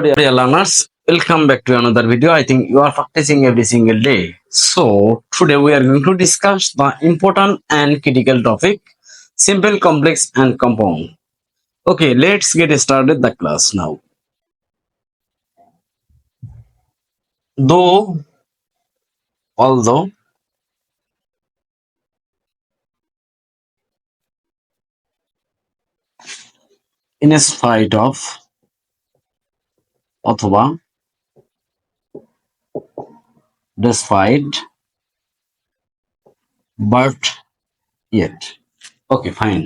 dear learners, welcome back to another video. I think you are practicing every single day. So today we are going to discuss the important and critical topic, simple, complex and compound. Okay, let's get started the class now. Though, although, in spite of অথবা despite birth yet okay fine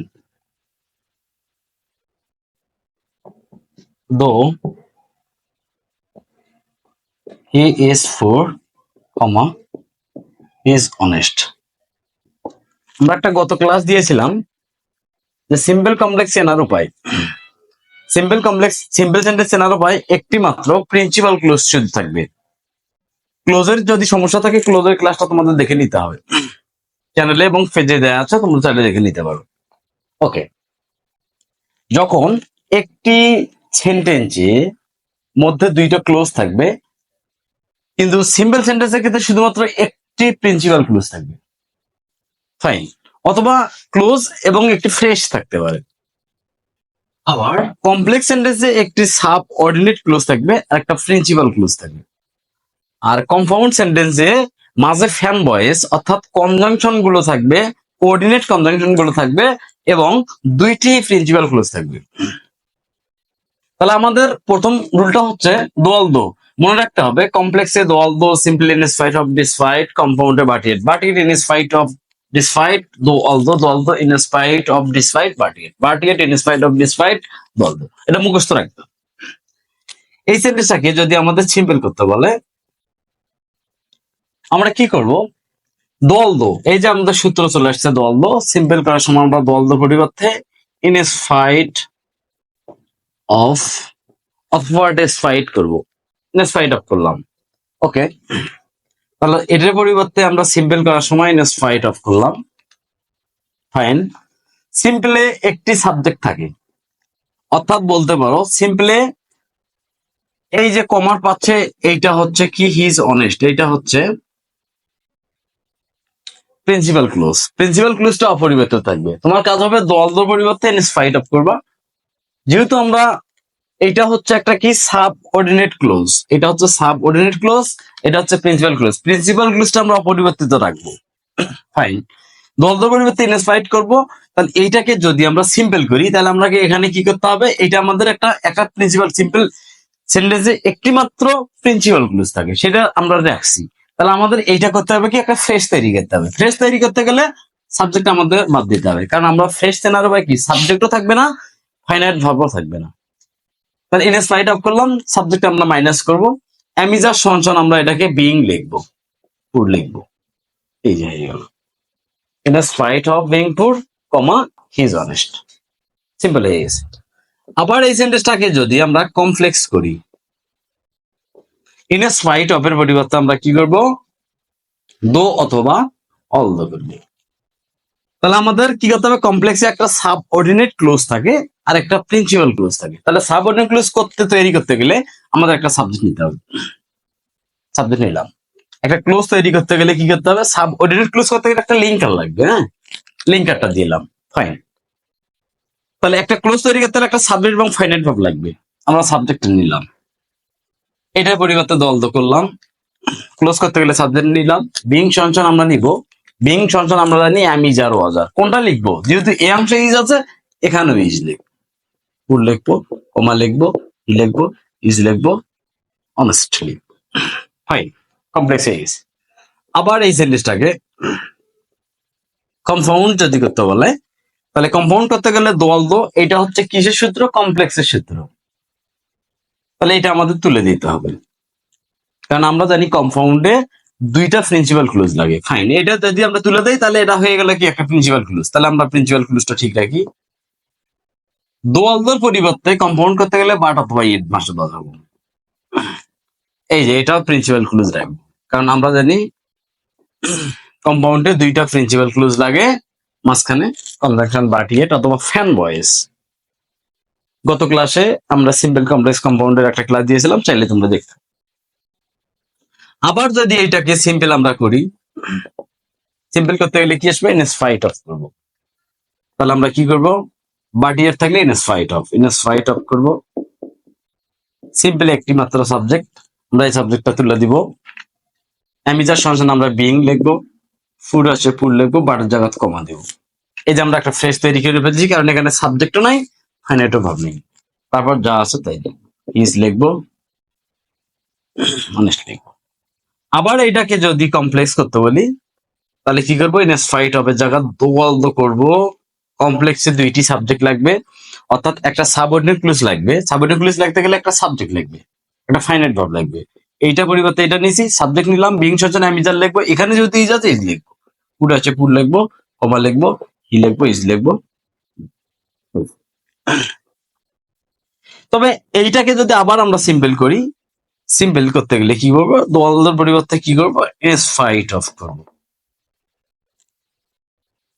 though he is poor comma is honest আমরা একটা গত class দিয়েছিলাম যে simple complex এনার উপায়। Simple complex simple sentence চেনার উপায় একটি মাত্র প্রিন্সিপাল ক্লোজ শুধু থাকবে। ক্লোজের যদি সমস্যা থাকে ক্লোজের ক্লাসটা তোমাদের দেখে নিতে হবে। চ্যানেলে এবং পেজে দেওয়া আছে, তোমরা চাইলে দেখে নিতে পারো। ওকে যখন একটি সেন্টেন্সে মধ্যে দুইটা ক্লোজ থাকবে, কিন্তু সিম্পল সেন্টেন্সের ক্ষেত্রে শুধুমাত্র একটি প্রিন্সিপাল ক্লোজ থাকবে। ফাইন অথবা ক্লোজ এবং একটি ফ্রেশ থাকতে পারে। আবার কমপ্লেক্স সেন্টেন্সে একটি সাব অর্ডিনেট ক্লোজ থাকবে আর একটা প্রিন্সিপাল ক্লোজ থাকবে। আর কম্পাউন্ড সেন্টেন্সে মাঝে ফ্যান ভয়েস অর্থাৎ কনজাংশনগুলো থাকবে কোঅর্ডিনেট কনজাংশনগুলো থাকবে এবং দুইটি প্রিন্সিপাল ক্লোজ থাকবে। তাহলে আমাদের প্রথম রুলটা হচ্ছে দোয়াল দো। মনে রাখতে হবে, কমপ্লেক্সে দোয়াল though simple in spite of despite কম্পাউন্ডে but yet but yet in spite of despite, though, although though, although in spite of despite, but yet but yet in spite of despite, though, although. এটা মুখস্থ রাখতে। এই সেন্টেন্সটাকে যদি আমাদের simple করতে বলে, আমরা কি করব? দল দো এই যে আমাদের সূত্র চলে আসছে দল দো সিম্পল করার সময় আমরা দল দো পরিবর্তে ইন স্পাইট অফ অথবা ডেসপাইট করব। ইন স্পাইট অফ করলাম। ওকে তাহলে এটার পরিবর্তে আমরা সিম্পল করার সময় ফাইট অফ করলাম। ফাইন সিম্পলে একটি সাবজেক্ট থাকে। অর্থাৎ বলতে পারো সিম্পলে এই যে কমার পাচ্ছে, এইটা হচ্ছে কি? হিজ অনেস্ট এইটা হচ্ছে প্রিন্সিপাল ক্লোজ প্রিন্সিপাল ক্লোজটা অপরিবর্তিত থাকবে। তোমার কাজ হবে দল দল পরিবর্তে ফাইট অফ করবা। যেহেতু আমরা এটা হচ্ছে একটা কি? সাব অর্ডিনেট ক্লোজ এটা হচ্ছে সাব অর্ডিনেট ক্লোজ এটা হচ্ছে প্রিন্সিপাল ক্লোজ প্রিন্সিপাল ক্লোজটা আমরা অপরিবর্তিত রাখব। ফাইন দলদ পরিবর্তে ইনস্পাইট করব। তাহলে এইটাকে যদি আমরা সিম্পল করি, তাহলে আমরা এখানে কি করতে হবে? এটা আমাদের একটা একটা প্রিন্সিপাল সিম্পল সেন্টেন্সে একটি মাত্র প্রিন্সিপাল ক্লোজ থাকে। সেটা আমরা রাখছি। তাহলে আমাদের এইটা করতে হবে কি? একটা ফ্রেশ তৈরি করতে হবে। ফ্রেশ তৈরি করতে গেলে সাবজেক্ট আমাদের বাদ দিতে হবে। কারণ আমরা ফ্রেশ চেনার উপায় কি? সাবজেক্টও থাকবে না ফাইনাইট ভাবও থাকবে না। তাহলে এনএস ফাইট অফ করলাম সাবজেক্ট আমরা মাইনাস করব অ্যামিজার সঞ্চন আমরা এটাকে বিং লিখব পুর লিখব। এই যে হয়ে গেল এনএস ফাইট অফ বিইং পুর কমা হিজ অনেস্ট সিম্পল হয়ে গেছে। আবার এই সেন্টেন্সটাকে যদি আমরা কমপ্লেক্স করি ইনএস ফাইট অফ এর পরিবর্তে আমরা কি করব? দো অথবা অল দো করব। তাহলে আমাদের কি করতে হবে? কমপ্লেক্সে একটা সাব অর্ডিনেট ক্লোজ থাকে আর একটা প্রিন্সিপাল ক্লোজ থাকে। তাহলে সাব অর্ডিনেট ক্লোজ করতে তৈরি করতে গেলে আমাদের একটা সাবজেক্ট নিতে হবে। সাবজেক্ট নিলাম। একটা ক্লোজ তৈরি করতে গেলে কি করতে হবে? সাব অর্ডিনেট ক্লোজ করতে গেলে একটা লিঙ্কার লাগবে হ্যাঁ? লিঙ্কারটা দিলাম ফাইন তাহলে একটা ক্লোজ তৈরি করতে গেলে একটা সাবজেক্ট এবং ফাইনাইট ভাব লাগবে। আমরা সাবজেক্ট নিলাম। এটার পরিবর্তে দল তো করলাম। ক্লোজ করতে গেলে সাবজেক্ট নিলাম। বিং সঞ্চন আমরা নিব। বিং সঞ্চন আমরা জানি আমি যার ওয়াজার কোনটা লিখব? যেহেতু এ অংশে ইজ আছে, এখানেও ইজ লিখব। ফুল লিখব? কমা লিখব ই লিখব? ইজ লিখব অনেস্ট লিখব। ফাইন কমপ্লেক্স ইজ আবার এই সেন্টেন্সটাকে কম্পাউন্ড যদি করতে বলে, তাহলে কম্পাউন্ড করতে গেলে দোয়াল দো, এটা হচ্ছে কিসের সূত্র? কমপ্লেক্সের সূত্র। তাহলে এটা আমাদের তুলে দিতে হবে। কারণ আমরা জানি কম্পাউন্ডে দুইটা প্রিন্সিপাল ক্লোজ লাগে। ফাইন এটা যদি আমরা তুলে দেই, তাহলে এটা হয়ে গেল কি একটা প্রিন্সিপাল ক্লোজ তাহলে আমরা প্রিন্সিপাল ক্লোজটা ঠিক রাখি। দোয়ালদোর পরিবর্তে কম্পাউন্ড করতে গেলে বাট অথবা ইট মাসে হবে। এই যে, এটাও প্রিন্সিপাল ক্লোজ রাখব কারণ আমরা জানি কম্পাউন্ডে দুইটা প্রিন্সিপাল ক্লোজ লাগে। মাঝখানে কনজাংশন বাটিয়েট অথবা ফ্যান ভয়েস গত ক্লাসে আমরা সিম্পল কমপ্লেক্স কম্পাউন্ডের একটা ক্লাস দিয়েছিলাম, চাইলে তোমরা দেখতে আবার যদি এটাকে সিম্পল আমরা করি সিম্পল করতে গেলে কি আসবে? এনএস ফাইট অফ করব। তাহলে আমরা কি করব? বাটিয়ার থাকলে NS fight of NS fight of করব। সিম্পল একটি মাত্র সাবজেক্ট আমরা এই সাবজেক্টটা তুলে দিব। অ্যামিজার সঙ্গে আমরা বিং লিখব। ফুড আছে ফুড লিখব। বাটার জায়গা কমা দেবো। এই যে আমরা একটা ফ্রেশ তৈরি করে ফেলেছি, কারণ এখানে সাবজেক্টও নাই ফাইনাইটও ভাব নেই। তারপর যা আছে তাই ইজ লিখব। অনেস্ট লিখব আবার এটাকে যদি কমপ্লেক্স করতে বলি, তাহলে কি করব? ইনএস ফাইট হবে জায়গা দোয়াল দো করব। কমপ্লেক্সে দুইটি সাবজেক্ট লাগবে। অর্থাৎ একটা সাবঅর্ডিনেট ক্লুজ লাগবে। সাবঅর্ডিনেট ক্লুজ লাগতে গেলে একটা সাবজেক্ট লাগবে। একটা ফাইনাইট ভাব লাগবে। এইটা পরিবর্তে এটা নিছি সাবজেক্ট নিলাম বিং সচেন অ্যামিজার লিখব। এখানে যেহেতু ইজ আছে ইজ লিখব। পুড আছে পুড লিখব কমা লিখব হি লিখব ইজ লিখব। তবে এইটাকে যদি আবার আমরা সিম্পল করি সিম্পল করতে গেলে কি করব? দোয়ালদের পরিবর্তে কি করব? এস ফাইট অফ করব।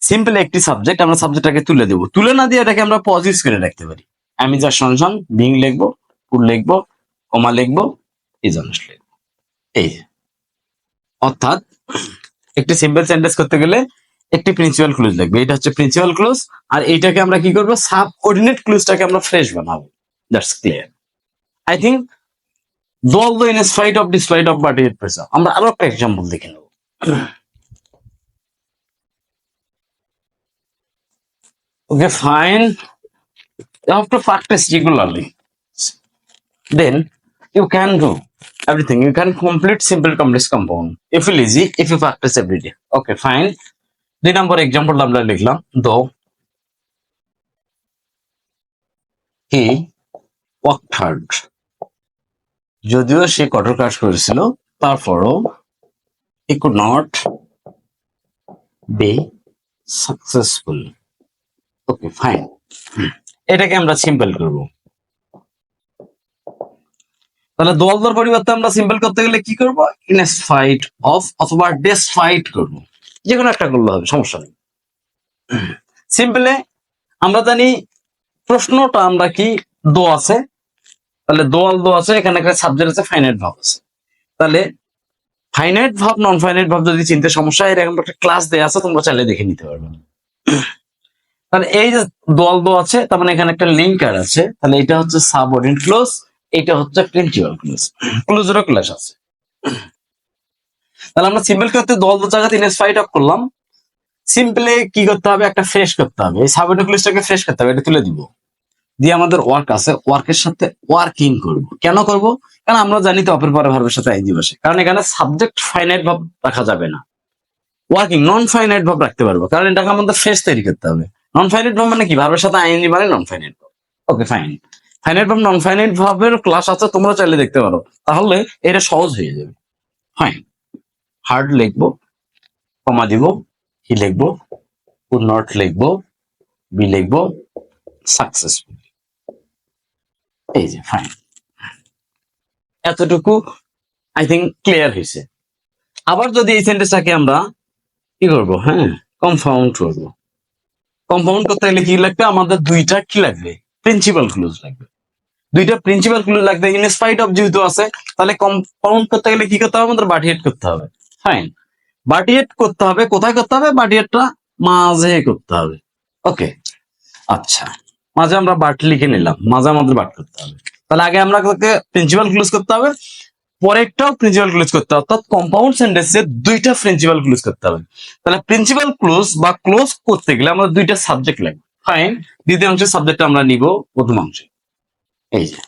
সিম্পল একটি সাবজেক্ট আমরা সাবজেক্টটাকে তুলে দেবো। তুলে না দিয়ে এটাকে আমরা পজিটিভ করে রাখতে পারি। আমি যা সংশন বিং লিখব পুড লিখব কমা লিখব ইজ অনেস্ট লিখব। এই। অর্থাৎ একটি সিম্পল সেন্টেন্স করতে গেলে একটি প্রিন্সিপাল ক্লুজ লাগবে এটা হচ্ছে প্রিন্সিপাল ক্লুজ আর এইটাকে আমরা কি করব? সাব অর্ডিনেট ক্লুজটাকে আমরা ফ্রেশ বানাবো। দ্যাটস ক্লিয়ার আই থিঙ্ক দল the in spite of despite of but it pressure আমরা আরও একটা এক্সাম্পল দেখে নেব Okay, fine. You have to practice regularly. Then you can do everything. You can complete simple complex compound. You easy, if you practice every day. Okay, fine. দুই নম্বর example আমরা লিখলাম দো he work hard যদিও সে কঠোর কাজ করেছিল তারপরও he could not be successful okay fine এটাকে আমরা সিম্পল করব। তাহলে দোয়ালদার পরিবর্তে আমরা সিম্পল করতে গেলে কি করব? ইনেস ফাইট অফ অথবা ডেস ফাইট করব। যে কোনো একটা করলে হবে, সমস্যা নেই। সিম্পলে আমরা জানি প্রশ্নটা আমরা কি, দো আছে। তাহলে দোয়াল দো আছে, এখানে একটা সাবজেক্ট আছে ফাইনাইট ভাব আছে। তাহলে ফাইনাইট ভাব নন ফাইনাইট ভাব যদি চিনতে সমস্যা হয় এরকম একটা ক্লাস দেয়া আছে, তোমরা চাইলে দেখে নিতে পারবে। তাহলে এই যে দল দো আছে, তার মানে এখানে একটা লিঙ্কার আছে, তাহলে এটা হচ্ছে সাবঅর্ডিনেট ক্লোজ এটা হচ্ছে প্রিন্সিপাল ক্লোজ ক্লোজেরও ক্লাস আছে। তাহলে আমরা সিম্পল করতে দল দো জায়গাতে ইনএস ফাইট অফ করলাম। সিম্পলে কি করতে হবে? একটা ফ্রেশ করতে হবে। এই সাবঅর্ডিনেট ক্লোজটাকে ফ্রেশ করতে হবে, এটা তুলে দিব। দিয়ে আমাদের ওয়ার্ক আছে ওয়ার্কের সাথে ওয়ার্কিং করব। কেন করব? কারণ আমরা জানি তো অপর পরে ভার্বের সাথে আইজি বসে। কারণ এখানে সাবজেক্ট ফাইনাইট ভাব রাখা যাবে না। ওয়ার্কিং নন ফাইনাইট ভাব রাখতে পারব। কারণ এটাকে আমাদের ফ্রেশ তৈরি করতে হবে। নন ফাইনাইট ভাব মানে কি? ভার্বের সাথে আইএনজি মানে নন ফাইনাইট ভাব। ওকে ফাইন ফাইনাইট ভাব নন ফাইনাইট ভাবের ক্লাস আছে, তোমরা চাইলে দেখতে পারো। তাহলে এটা সহজ হয়ে যাবে। ফাইন হার্ড লিখব কমা দিব কি লিখব কুড নট লিখব বি লিখব সাকসেসফুল এই যে ফাইন এতটুকু আই থিঙ্ক ক্লিয়ার হয়েছে আবার যদি এই সেন্টেন্সটাকে আমরা কি করব হ্যাঁ কনফাউন্ড করব। কম্পাউন্ড করতে গেলে কি লাগবে? আমাদের দুইটা কি লাগবে? প্রিন্সিপাল ক্লুজ লাগবে। দুইটা প্রিন্সিপাল ক্লুজ লাগবে ইন স্পাইট অফ যেহেতু আছে, তাহলে কম্পাউন্ড করতে গেলে কি করতে হবে? আমাদের বাটিহেট করতে হবে। ফাইন বাটিহেট করতে হবে, কোথায় করতে হবে? বাটিহেটটা মাঝে করতে হবে। ওকে আচ্ছা। মাঝে আমরা বাট লিখে নিলাম, মাঝে আমাদের বাট করতে হবে। তাহলে আগে আমরা প্রিন্সিপাল ক্লোজ করতে হবে, পরেরটাও প্রিন্সিপাল ক্লোজ করতে হবে, অর্থাৎ কম্পাউন্ড সেন্টেন্সে দুইটা প্রিন্সিপাল ক্লুজ করতে হবে। তাহলে প্রিন্সিপাল ক্লোজ বা ক্লোজ করতে গেলে আমাদের দুইটা সাবজেক্ট লাগবে। ফাইন দ্বিতীয় অংশের সাবজেক্ট আমরা নিব প্রথম অংশে। এই যে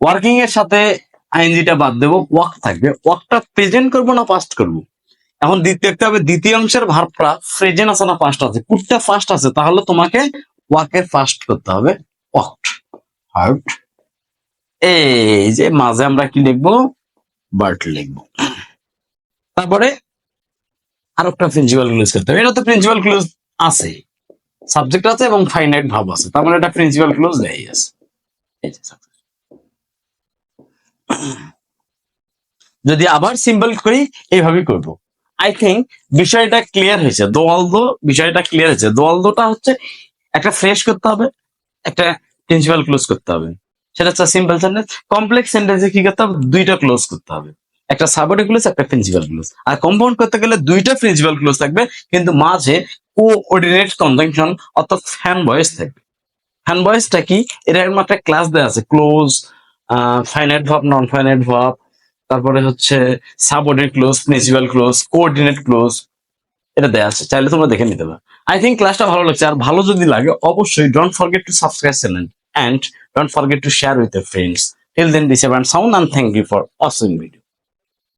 ওয়ার্কিং এর সাথে আইএনজিটা বাদ দেবো ওয়ার্ক থাকবে। ওয়ার্কটা প্রেজেন্ট করব না পাস্ট করব? এখন দেখতে হবে দ্বিতীয় অংশের ভার্বটা প্রেজেন্ট আছে না পাস্ট আছে। কুটটা ফার্স্ট আছে, তাহলে তোমাকে ওয়ার্কের ফার্স্ট করতে হবে। ওয়ার্ক হার্ট এই যে মাঝে আমরা কি লিখব? বার্ট লিখব। তারপরে আর একটা প্রিন্সিপাল ক্লোজ করতে হবে। এটা তো প্রিন্সিপাল ক্লোজ আছে। সাবজেক্ট আছে এবং ফাইনাইট ভাব আছে। তার মানে এটা প্রিন্সিপাল ক্লোজ দেয় আছে। যদি আবার সিম্পল করি, এইভাবেই করব। আই থিঙ্ক বিষয়টা ক্লিয়ার হয়েছে। দোয়ালদো বিষয়টা ক্লিয়ার হয়েছে। দোয়ালদোটা হচ্ছে একটা ফ্রেশ করতে হবে, একটা প্রিন্সিপাল ক্লোজ করতে হবে। সেটা হচ্ছে সিম্পল সেন্টেন্স কমপ্লেক্স সেন্টেন্সে কি করতে হবে? দুইটা ক্লোজ করতে হবে। একটা সাবঅর্ডিনেট ক্লোজ একটা প্রিন্সিপাল ক্লোজ আর কম্পাউন্ড করতে গেলে দুইটা প্রিন্সিপাল ক্লোজ থাকবে, কিন্তু মাঝে কোঅর্ডিনেট কনজাংশন অর্থাৎ ফ্যান ভয়েস থাকবে। ফ্যান ভয়েসটা কি? এটা একটা ক্লাস দেওয়া আছে ক্লোজ ফাইনাইট ভাব নন ফাইনাইট ভাব। তারপরে হচ্ছে subordinate clause principal clause coordinate clause এটা দেওয়া আছে, চাইলে তোমরা দেখে নিতে পারো। আই থিঙ্ক ক্লাসটা ভালো লাগছে। আর ভালো যদি লাগে, অবশ্যই don't forget to subscribe channel and don't forget to share with your friends till then ever sound and thank you for অসিং video